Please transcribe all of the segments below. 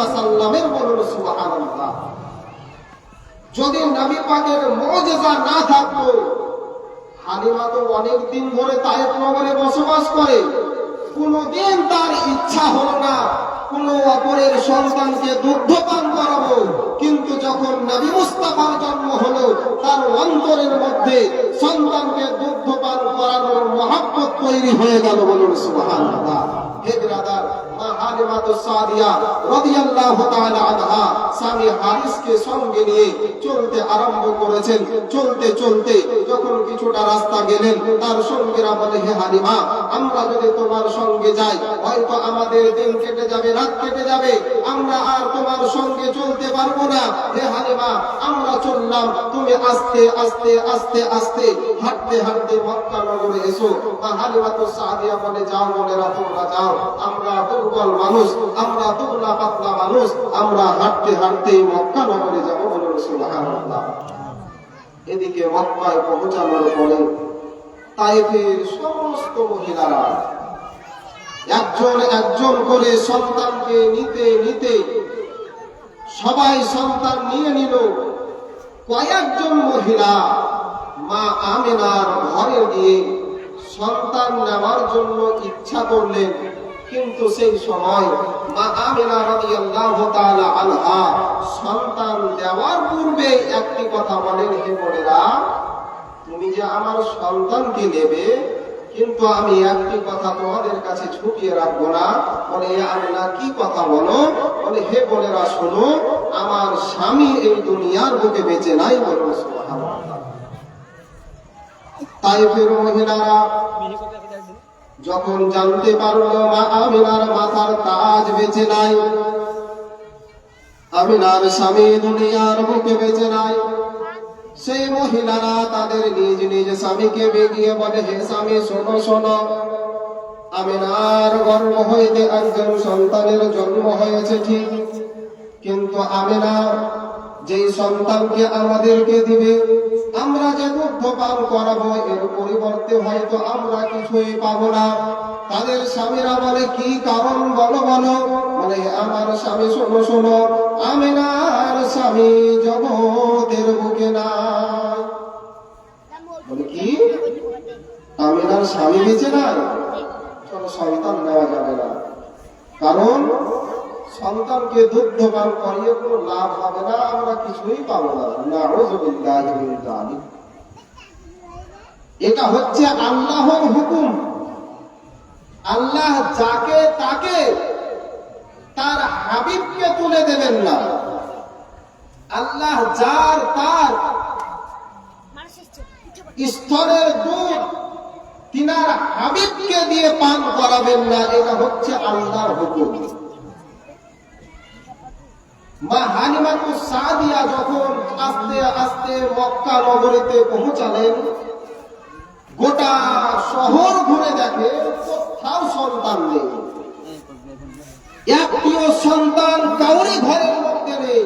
ওয়াসাল্লামের বলুন সুবহানাল্লাহ। যদি নবী পাকের মুজিজা না থাকতো, হালিমা তো অনেক দিন ধরে তায়েফ নগরে বসবাস করে। কোনদিন তার ইচ্ছা হলো না কোন অপরের সন্তানকে দুগ্ধ পান করাবো। কিন্তু যখন নবী মুস্তাফার জন্ম হলো, তার অন্তরের মধ্যে সন্তানকে দুগ্ধ পান করানোর মহাব্বত তৈরি হয়ে গেল বলুন, সুবহানাল্লাহ। হে বিরাদার তুমি আস্তে আস্তে আস্তে আস্তে হাঁটতে হাঁটতে এসো। মা হালিমা তো সাদিয়া বলে, যাও বোনেরা তোমরা যাও। আমরা দুর্বল মানুষ, আমরা দুবলা পাতলা মানুষ, আমরা হাঁটতে হাঁটতে মক্কা নগরে যাব বলুন সুবহানাল্লাহ। এদিকে মক্কায় পৌঁছানোর পরে তাইফের সমস্ত মহিলারা একজন একজন করে সন্তানকে নিতে নিতে সবাই সন্তান নিয়ে নিল। কয়েকজন মহিলা মা আমিনার ঘরে গিয়ে সন্তান নেওয়ার জন্য ইচ্ছা করলেন। কিন্তু সেই সময় সন্তান দেওয়ার পূর্বে একটি কথা বলেন, হে বোনেরা, তুমি যে আমার সন্তানকে কিন্তু আমি একটি কথা তোমাদের কাছে ছুটিয়ে রাখব না বলে আমি না, কি কথা বলো বলে, হে বোনেরা, শোনো, আমার স্বামী এই দুনিয়ার বুকে বেঁচে নাই বলো, সুবহানাল্লাহ। তাইফের মহিলারা যখন জানতে পারল মা আমিনার মাথার তাজ বেঁচে নাই, আমিনার স্বামী দুনিয়ার বুকে বেঁচে নাই, সেই মহিলারা তাদের নিজ নিজ স্বামীকে বেগিয়ে বলে, হে স্বামী, শোনো শোনো। আমিনার গর্ভ হইতে একজন সন্তানের জন্ম হয়েছে ঠিক, কিন্তু আমিনা যেই সন্তানকে আমাদেরকে দিবে পান করাবো, এর পরিবর্তে হয়তো আমরা কিছুই পাবো না। তাদের স্বামীরা বলে, কি কারণ বলো বলো? বলে, আমার স্বামী, শোনো শোনো, আমিনার স্বামী জগতের বুকে নাই বলে, কি? আমিনার স্বামী বেঁচে চলো সন্তান নেওয়া যাবে না। কারণ সন্তানকে দুগ্ধ করিয়ে কোনো লাভ হবে না, আমরা কিছুই পাবো না। যালিক। এটা হচ্ছে আল্লাহর হুকুম। আল্লাহ যাকে তাকে তার হাবিবকে তুলে দেবেন না। আল্লাহ যার তার স্তরের দুধ তিনার হাবিবকে দিয়ে পান করাবেন না, এটা হচ্ছে আল্লাহর হুকুম। মা হালিমাতু সাদিয়া যখন আস্তে আস্তে মক্কা নগরীতে পৌঁছালেন গোটা শহর ঘুরে দেখে কোথাও সন্তান নেই। একটিও সন্তান কাউরি ঘরের মধ্যে নেই।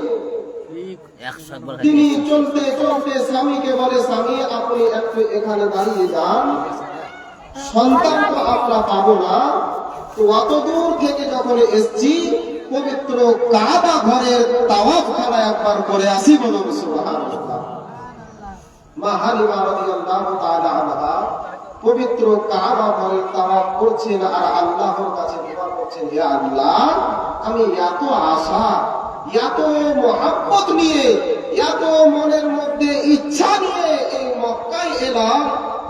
তিনি চলতে চলতে স্বামীকে বলে, স্বামী, আপনি একটু এখানে দাঁড়িয়ে যান। সন্তান তো আমরা পাবো না। তো অত দূর থেকে যখন এসছি, পবিত্র কাবা ঘরের তাওয়াফ খানা একবার করে আসি বলুন সুবহানাল্লাহ। পবিত্র কাবা ঘরের করছেন আর আল্লাহর কাছে দোয়া করছেন, হে আল্লাহ, আমি এত আশা, এত মোহাব্বত নিয়ে, এত মনের মধ্যে ইচ্ছা নিয়ে এই মক্কায় এলাম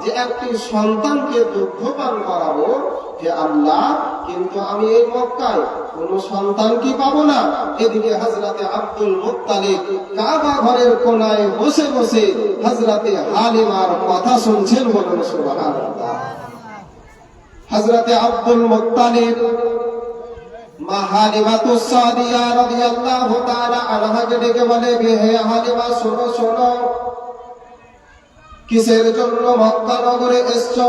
যে একটি সন্তানকে দুগ্ধপান করাবো হে আল্লাহ, কিন্তু আমি এই মক্কায় কোন সন্তান কি পাবো না? এদিকে হাজরাতে আব্দুল মুত্তালিব কাবা ঘরের কোনায় বসে বসে হাজরাতে হালিমার কথা শুনছেন বলুন সুবহানাল্লাহ। হাজরাতে আব্দুল মুত্তালিব মা আনহাকে ডেকে বলে, হে শোনো শোনো। কিসের জন্য মক্কা নগরে এসছো?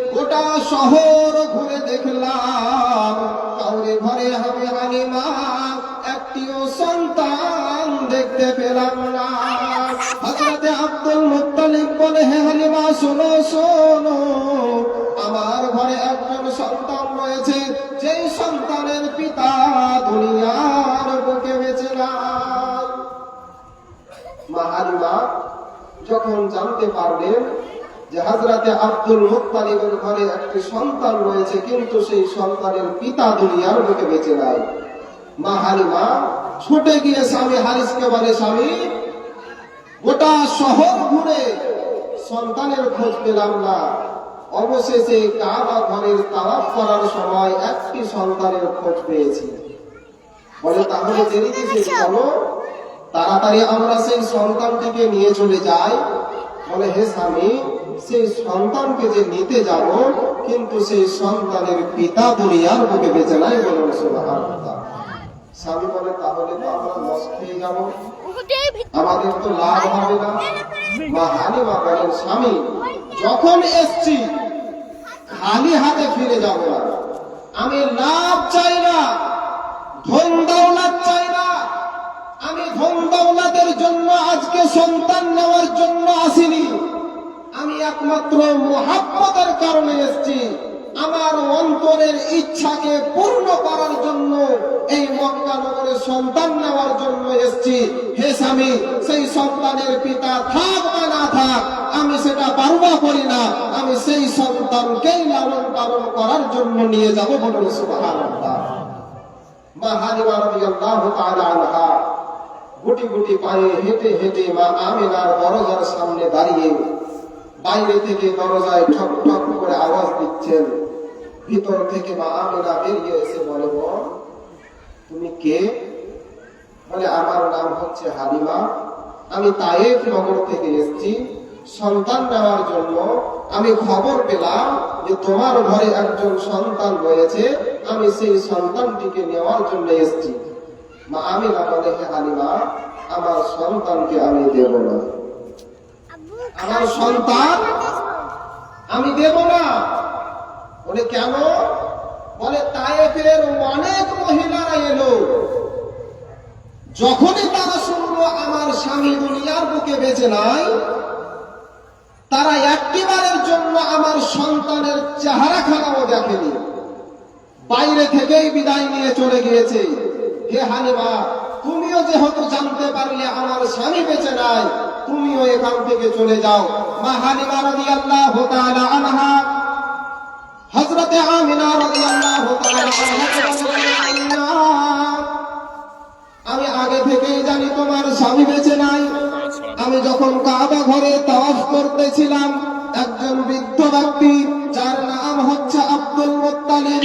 গোটা শহর ঘুরে দেখলাম, কাউরে ঘরে হবে হালিমা একটিও সন্তান দেখতে পেলাম না। হজরতে আব্দুল মুত্তালিব বলে, হে হালিমা শোনো শোনো, আমার ঘরে একজন সন্তান রয়েছে, যেই সন্তানের পিতা দুনিয়ার বুকে বেঁচে নাই। মা হালিমা যখন জানতে পারলেন যে হাজরাতে আব্দুল মুত্তালিবের ঘরে একটি সন্তান রয়েছে, কিন্তু সেই সন্তানের পিতা দুনিয়ার বুকে বেঁচে নাই। মা হালিমা ছুটে গিয়ে স্বামী হারিসকে বলে, স্বামী, গোটা শহর ঘুরে সন্তানের খোঁজ পেলাম না। অবশেষে কাবা ঘরের তালাপ করার সময় একটি সন্তানের খোঁজ পেয়েছি। বলে, তাহলে দেরি কিসে চলো তাড়াতাড়ি আমরা সেই সন্তানটিকে নিয়ে চলে যাই। বলে, হে স্বামী সেই সন্তানকে যে নিতে যাব, কিন্তু সেই সন্তানের পিতা দুনিয়ার বুকে বেঁচে নাই বলে সুবহানাল্লাহ। স্বামী বলে, তাহলে তো আমরা লস খেয়ে যাব। আমাদের তো লাভ হবে না। মা হালিমা বলেন, স্বামী, যখন এসছি, খালি হাতে ফিরে যাব না। আমি লাভ চাই না, ধন দৌলত চাই না। আমি ধন দৌলতের জন্য আজকে সন্তান নেওয়ার জন্য আসিনি। আমি একমাত্র মোহাব্বতের কারণে এসেছি। আমার অন্তরের ইচ্ছাকে পূর্ণ করার জন্য এই মক্কা সন্তান নেওয়ার জন্য এসেছি। হে স্বামী, সেই সন্তানের পিতা থাক বা না থাক, আমি সেটা পারবা করি না। আমি সেই সন্তানকেই লালন পালন করার জন্য নিয়ে যাব বলুন সুবহানাল্লাহ। গুটি গুটি পায়ে হেঁটে হেঁটে মা আমিনার দরজার সামনে দাঁড়িয়ে বাইরে থেকে দরজায় ঠক ঠক করে আওয়াজ দিচ্ছেন। ভিতর থেকে মা আমিনা বেরিয়ে এসে বলে তুমি কে? বলে, আমার নাম হচ্ছে হালিমা। আমি তায়েফ নগর থেকে এসেছি। সন্তান নেওয়ার জন্য আমি খবর পেলাম যে তোমার ঘরে একজন সন্তান রয়েছে। আমি সেই সন্তানটিকে নেওয়ার জন্য এসেছি। মা, আমি না বলে, হে হালিমা, আমার সন্তানকে আমি দেব না। আমার সন্তান, আমি দেব না। বলে, কেন? বলে, তায়েফের অনেক মহিলারা এলো। যখনই তারা শুনলো আমার স্বামী দুনিয়ার বুকে বেঁচে নাই, তারা একটিবারের জন্য আমার সন্তানের চেহারা খানাও দেখেনি। বাইরে থেকেই বিদায় নিয়ে চলে গিয়েছে। হে হানিমা, তুমিও যেহেতু জানতে পারলে আমার স্বামী বেঁচে নাই তুমিও এখান থেকে চলে যাও। মা আমি আগে থেকেই জানি তোমার স্বামী বেঁচে নাই। আমি যখন কাবা ঘরে তাওয়াফ করতেছিলাম, একজন বৃদ্ধ ব্যক্তি যার নাম হচ্ছে আব্দুল মোত্তালিম